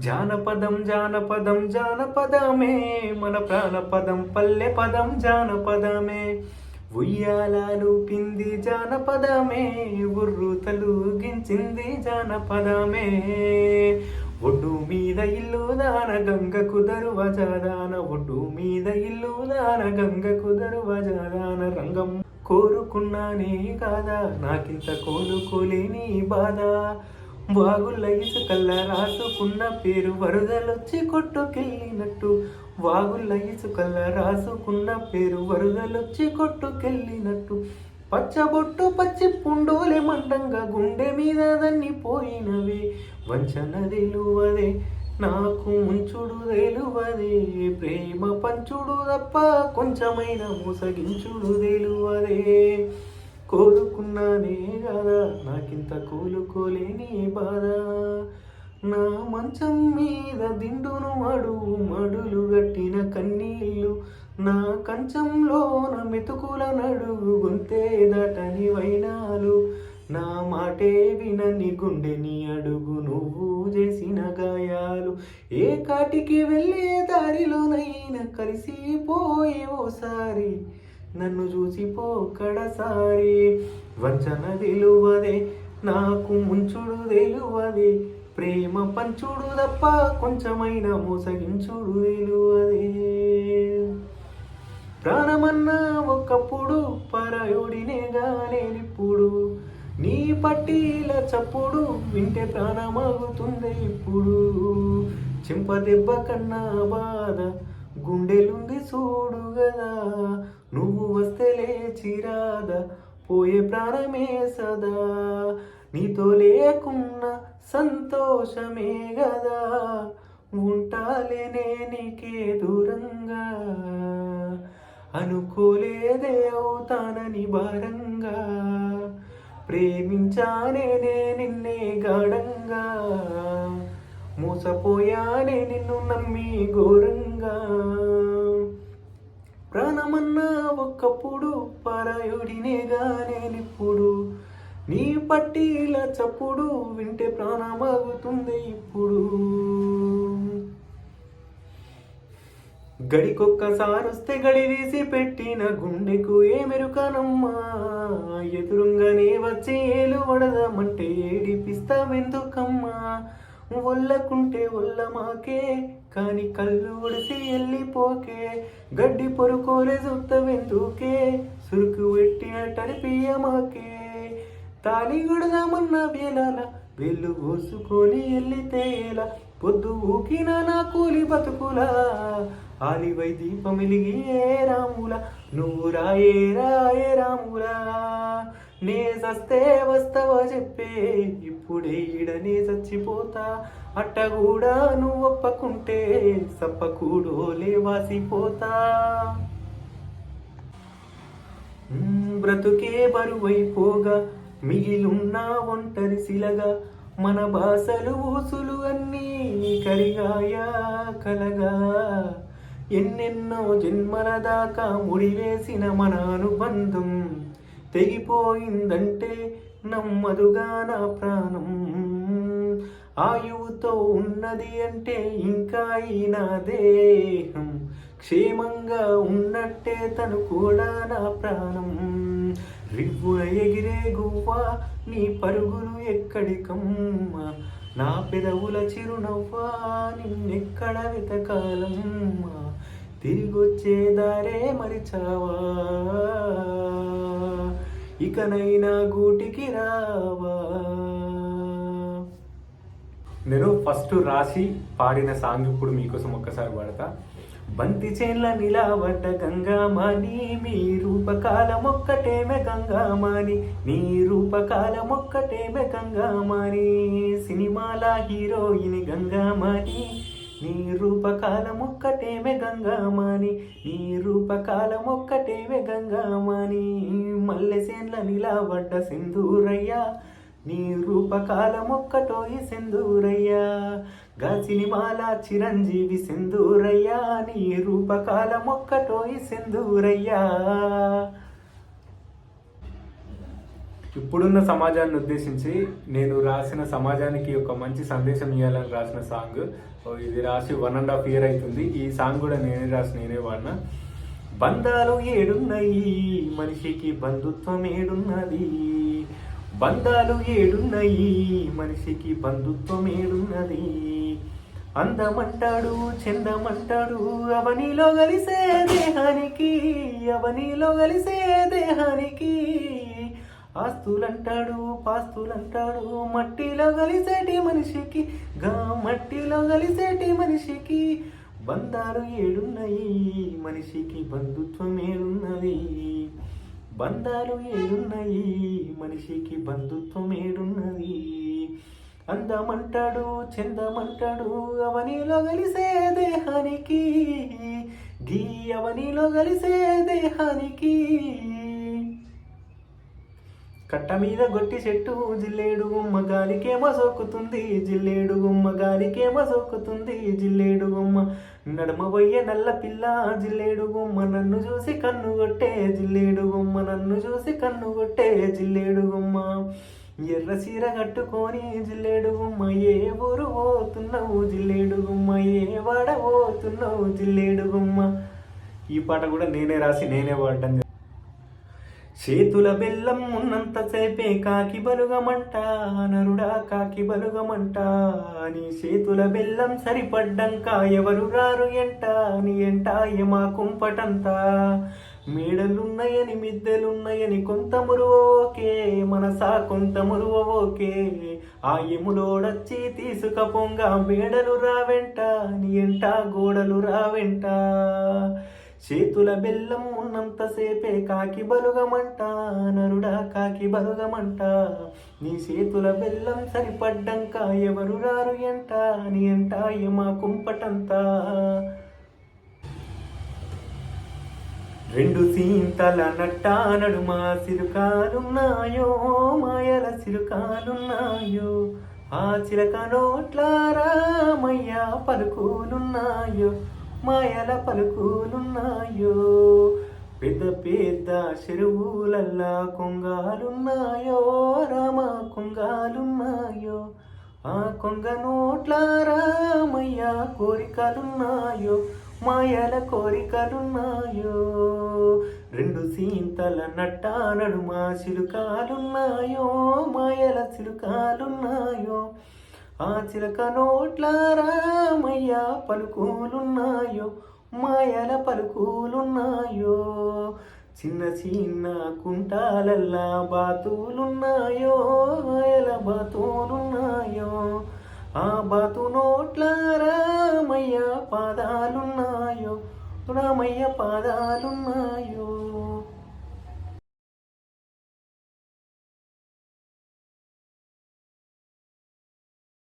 జానపదం జానపదం జానపదమే. మన ప్రాణపదం పల్లె పదం జానపదమే. ఉయ్యాలాలు పింది జానపదమే. ఉర్రు తలుగించింది జానపదమే. ఒడ్డు మీద ఇల్లు దాన గంగ కుదరు వజాదాన ఒడ్డు మీద ఇల్లు దాన గంగ కుదరు వజాదాన రంగం కోరుకున్నానే కాదా? నాకింత కోలుకోలేని బాధ. వాగుల ఇసుకల్లా రాసుకున్న పేరు వరదలొచ్చి కొట్టుకెళ్ళినట్టు. వాగుల ఇసుకల్లా రాసుకున్న పేరు వరదలొచ్చి కొట్టుకెళ్ళినట్టు. పచ్చబొట్టు పచ్చి పుండోలే మండంగా గుండె మీద దన్ని పోయినవి వంచన తెలువదే నాకు ముంచుడు తెలువదే. ప్రేమ పంచుడు తప్ప కొంచెమైన ముసగించుడు తెలువదే. కోరుకున్నానే కదా నాకింత కోలుకోలేని బాధ. నా మంచం మీద దిండును అడుగు మడులు గట్టిన కన్నీళ్ళు. నా కంచంలోన మెతుకుల నడుగు గొంతే దాటని వైనాలు. నా మాటే వినని గుండెని అడుగు నువ్వు చేసిన గాయాలు. ఏ కాటికి వెళ్ళే దారిలోనైనా కలిసిపోయే ఓసారి. నన్ను చూసి పోకడసారి వంచన తెలువదే నాకు ముంచుడు తెలువదే ప్రేమ పంచుడు తప్ప కొంచెమైన మోసగించుడు తెలువదే ప్రాణమన్నా ఒకప్పుడు పరయుడినే నేనిప్పుడు నీ పట్టీల చప్పుడు వింటే ప్రాణమాగుతుంది ఇప్పుడు. చెంపదెబ్బ కన్నా బాధ గుండెలుంది చూడు కదా నువ్వు వస్తే లేచిరాదా పోయే ప్రాణమే సదా. నీతో లేకున్న సంతోషమే గదా. ఉంటాలేనే నీకే దూరంగా. అనుకోలేదే అవుతానని భారంగా. ప్రేమించానే నే నిన్నే గాఢంగా. మోసపోయానే నిన్ను నమ్మి ఘోరంగా. ప్రాణమన్నా ఒక్కప్పుడు పరాయుడినేగా నేనిప్పుడు. నీ పట్టీల చప్పుడు వింటే ప్రాణమాగుతుంది ఇప్పుడు. గడికొక్కసారొస్తే గడి తీసి పెట్టిన గుండెకు ఏమెరుకనమ్మా ఎదురుంగానే వచ్చి ఏలు వడదామంటే ఏడిపిస్తావెందుకమ్మా? ఒళ్ళకుంటే ఒళ్ళ మాకే కాని కళ్ళు ఉడిసి వెళ్ళిపోకే గడ్డి పొరుకోలే సుత్తవెందుకే సురుకు పెట్టిన టడిపియ మాకే తాళి గుడదామన్న వేళల వెళ్ళు కోసుకొని వెళ్ళితే ఎలా? పొద్దు ఊకిన నా కూలి బతుకులా? ఆలివై దీపమిలిగి ఏ రాముల నువ్వు రాయే రాయే రాములా. నే సస్తే వస్తావా చెప్పే ఇప్పుడే ఈడనే చచ్చిపోతా అట్ట కూడా నువ్వు ఒప్పకుంటే సప్పకూడో లేవాసిపోతా బ్రతుకే బరువైపోగా మిగిలున్న ఒంటరి శిలగా మన భాషలు ఊసులు అన్నీ కరిగాయా కలగా. ఎన్నెన్నో జన్మల దాకా ముడివేసిన మన అనుబంధం తెగిపోయిందంటే నమ్మదుగా నా ప్రాణం. ఆయువుతో ఉన్నది అంటే ఇంకా ఈ నా దేహం. క్షేమంగా ఉన్నట్టే తను కూడా నా ప్రాణం. రివ్వున ఎగిరే గువ్వ నీ పరుగులు ఎక్కడికమ్మ? నా పెదవుల చిరునవ్వా నిన్నెక్కడ వెతకాలమ్మా? తిరిగొచ్చే దారే మరిచావా? ఇకనైనా గూటికి రావా. నేను ఫస్ట్ రాసి పాడిన సాంగ్ ఇప్పుడు మీకోసం ఒక్కసారి పాడతా. బంతి చేన్ల నిలవడ్డ గంగామాని మీ రూపకాలం ఒక్కటేమే గంగామాని నీ రూపకాలం ఒక్కటేమే గంగామాని. సినిమాల హీరోయిన్ గంగామాని నీ రూపకాలం ఒక్కటేమే గంగామాని నీ రూపకాలం ఒక్కటేమే గంగామాని మల్లెసేన్ల నిలబడ్డ సింధూరయ్యా నీ రూపకాలం ఒక్కటోయి సింధూరయ్యా. గా సినిమాల చిరంజీవి సింధూరయ్యా నీ రూపకాలం ఒక్కటోయి సింధూరయ్యా. ఇప్పుడున్న సమాజాన్ని ఉద్దేశించి నేను రాసిన సమాజానికి ఒక మంచి సందేశం ఇవ్వాలని రాసిన సాంగ్. ఓ ఇది రాసి వన్ అండ్ హాఫ్ ఇయర్ అవుతుంది. ఈ సాంగ్ కూడా నేనే రాసి నేనే వాడిన. బంధాలు ఏడున్నాయి మనిషికి బంధుత్వం ఏడున్నది. బంధాలు ఏడున్నాయి మనిషికి బంధుత్వం ఏడున్నది. అందమంటాడు చందమంటాడు అవనిలో కలిసే దేహానికి అవనిలో కలిసే దేహానికి. ఆస్తులంటాడు పాస్తులంటాడు. మట్టిలో కలిసేటి మనిషికి గా మట్టిలో కలిసేటి మనిషికి బంధాలు ఏడున్నాయి. మనిషికి బంధుత్వం ఏడున్నది బంధాలు ఏడున్నాయి. మనిషికి బంధుత్వం ఏడున్నది. అందమంటాడు చందమంటాడు. అవనిలో కలిసే దేహానికి గీ అవనిలో కలిసే దేహానికి కట్ట మీద గొట్టి చెట్టు జిల్లేడు గుమ్మ గాలికేమో సోకుతుంది జిల్లేడు గుమ్మ గాలికేమో సోకుతుంది జిల్లేడు గుమ్మ నడుమ పోయే నల్ల పిల్ల జిల్లేడు గుమ్మ నన్ను చూసి కన్ను కొట్టే జిల్లేడు గుమ్మ నన్ను చూసి కన్ను కొట్టే జిల్లేడు గుమ్మ ఎర్ర చీర కట్టుకొని జిల్లేడు గుమ్మ ఏ ఊరు పోతున్నావు జిల్లేడు గుమ్మ ఏ వాడ పోతున్నావు జిల్లేడు గుమ్మ. ఈ పాట కూడా నేనే రాసి నేనే పాడటం చేతుల బెల్లం ఉన్నంతసేపే కాకి బలుగమంట నరుడా కాకి బలుగమంట నీ చేతుల బెల్లం సరిపడ్డంక ఎవరు రారు ఎంట నీ ఎంట ఏమా కుంపటంత. మేడలున్నాయని మిద్దెలున్నాయని కొంత మురువోకే మనసా కొంత మురువోకే ఆ ఎములోడొచ్చి తీసుకపోంగా మేడలు రావెంట నీ ఎంట గోడలు రావెంట. చేతుల బెల్లం ఉన్నంతసేపే కాకి బలుగమంట నరుడా కాకి బలుగమంట. నీ చేతుల బెల్లం సరిపడ్డంక ఎవరు రారు ఎంట నీ ఎంట ఏమా కుంపటంతా. రెండు సీంతల నట్ట నడుమ సిరుకాలున్నాయో మాయల సిరుకాలున్నాయో. ఆ చిలక నోట్ల రామయ్య పలుకులున్నాయో. మాయల పలుకులున్నాయో పెద్ద పెద్ద చెరువులల్లా కొంగాలున్నాయో రామ కొంగాలున్నాయో ఆ కొంగ నోట్ల రామయ్య కోరికలున్నాయో మాయల కోరికలున్నాయో రెండు సీంతల నట్ట నడుమా చిలుకాలున్నాయో మాయల చిలుకాలున్నాయో. ఆ చిలక నోట్ల రామయ్య పలుకులున్నాయో మాయల పలుకులున్నాయో చిన్న చిన్న కుంటాలల్లా బాతులున్నాయో మాయల బాతులున్నాయో. ఆ బాతు నోట్ల రామయ్య పాదాలున్నాయో రామయ్య పాదాలున్నాయో.